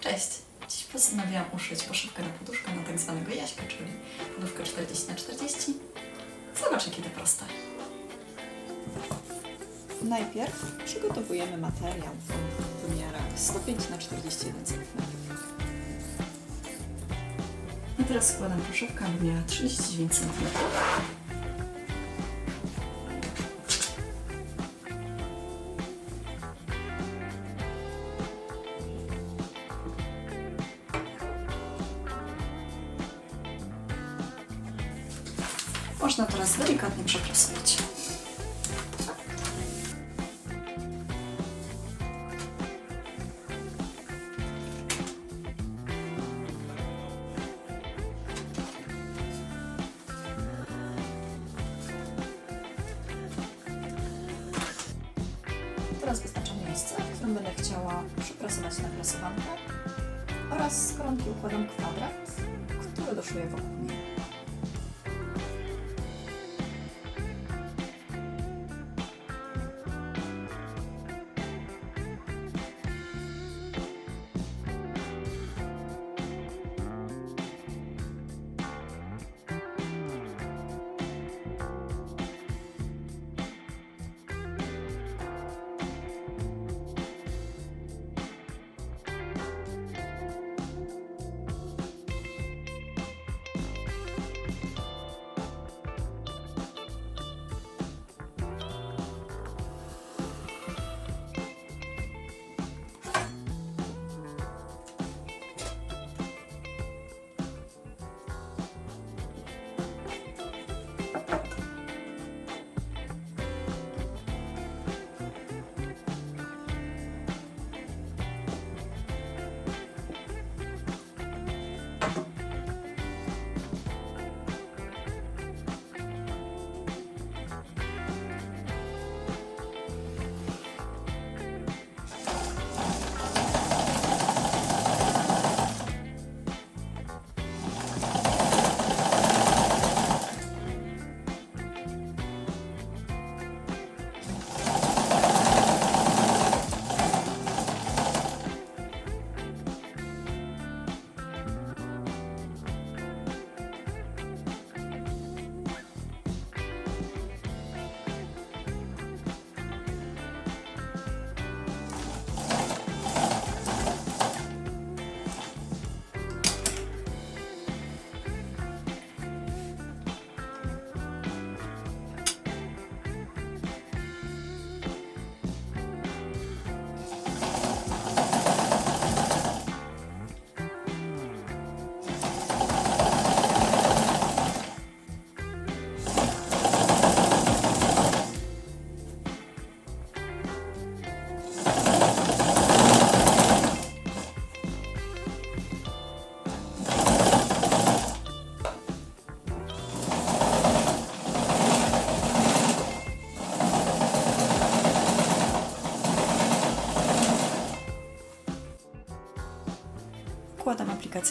Cześć! Dziś postanowiłam uszyć poszywkę na poduszkę na tak zwanego Jaśka, czyli poduszkę 40 na 40 Zobacz, jakie to proste. Najpierw przygotowujemy materiał w wymiarach 105 na 41 cm. I teraz składam poszywkę w wymiarach 39 cm. Przeprasować. Teraz wyznaczam miejsce, w którym będę chciała przyprasować na prasowankę oraz z układam kwadrat, który doszuję wokół niej.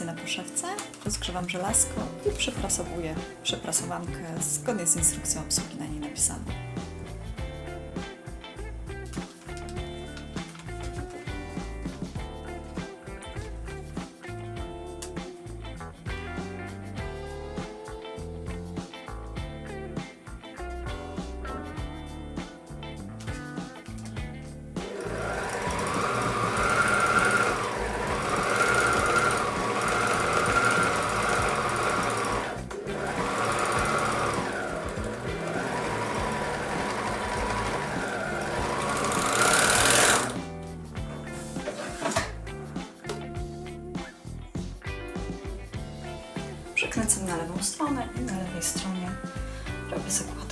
Na poszewce, rozgrzewam żelazko i przeprasowuję przeprasowankę zgodnie z instrukcją obsługi na niej napisaną. Przekręcam na lewą stronę i na lewej stronie robię zakładkę.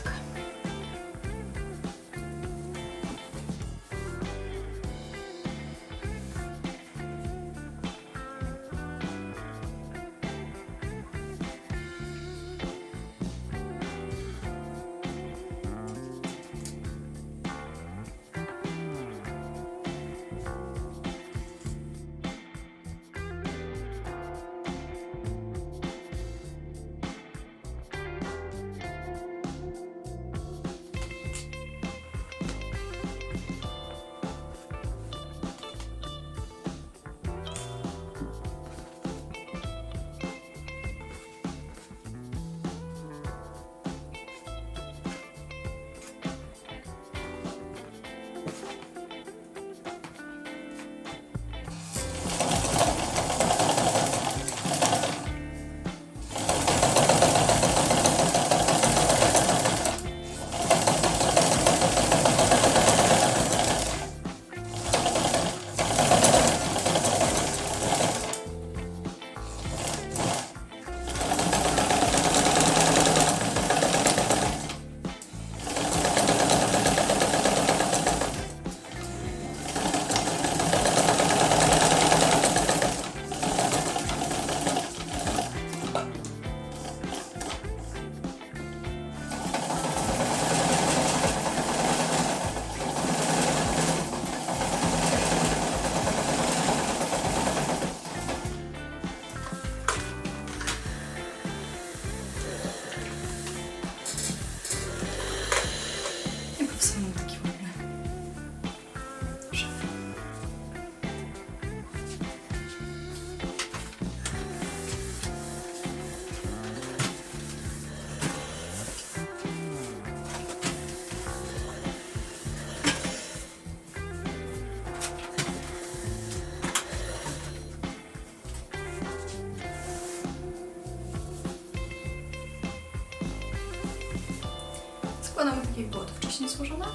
Wkładamy tak, jak było to wcześniej złożone.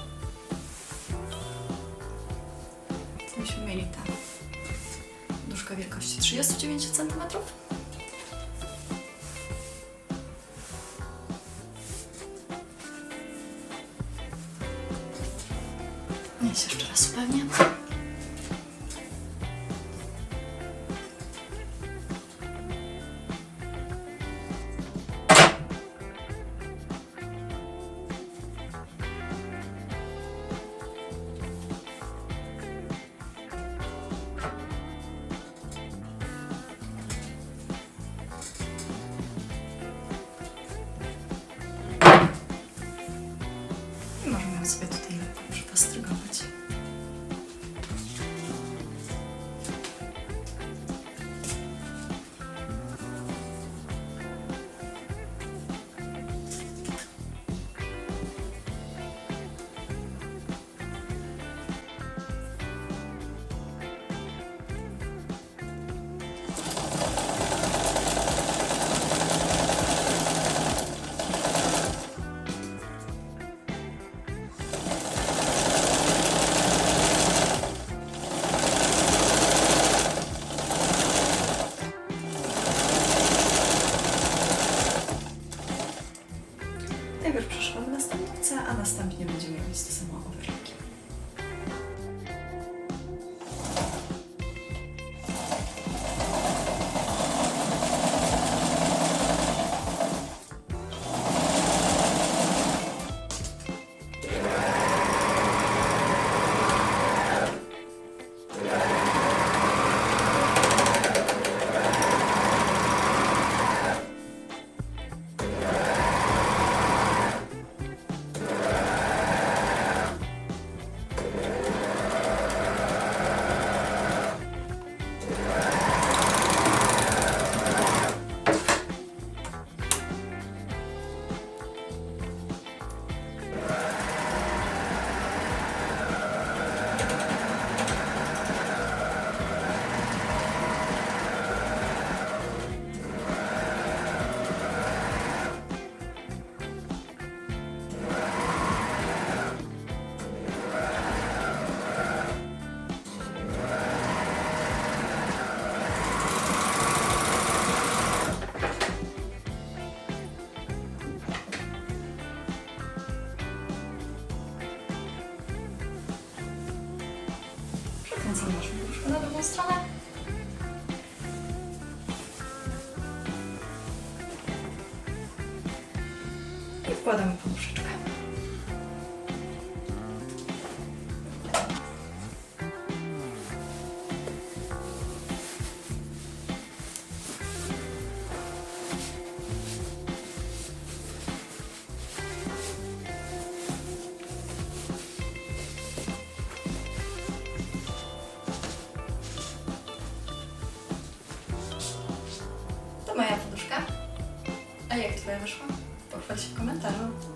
To byśmy mieli tę duszkę wielkości 39 cm. Ja się jeszcze raz upewnię. Najpierw przeszłamy na stolnicę, a następnie będziemy robić to samo overlockiem. Przekręcamy naszą puszkę na drugą stronę. I wkładamy poduszeczkę. To moja poduszka. A jak twoja wyszła? Pochwal się w komentarzu.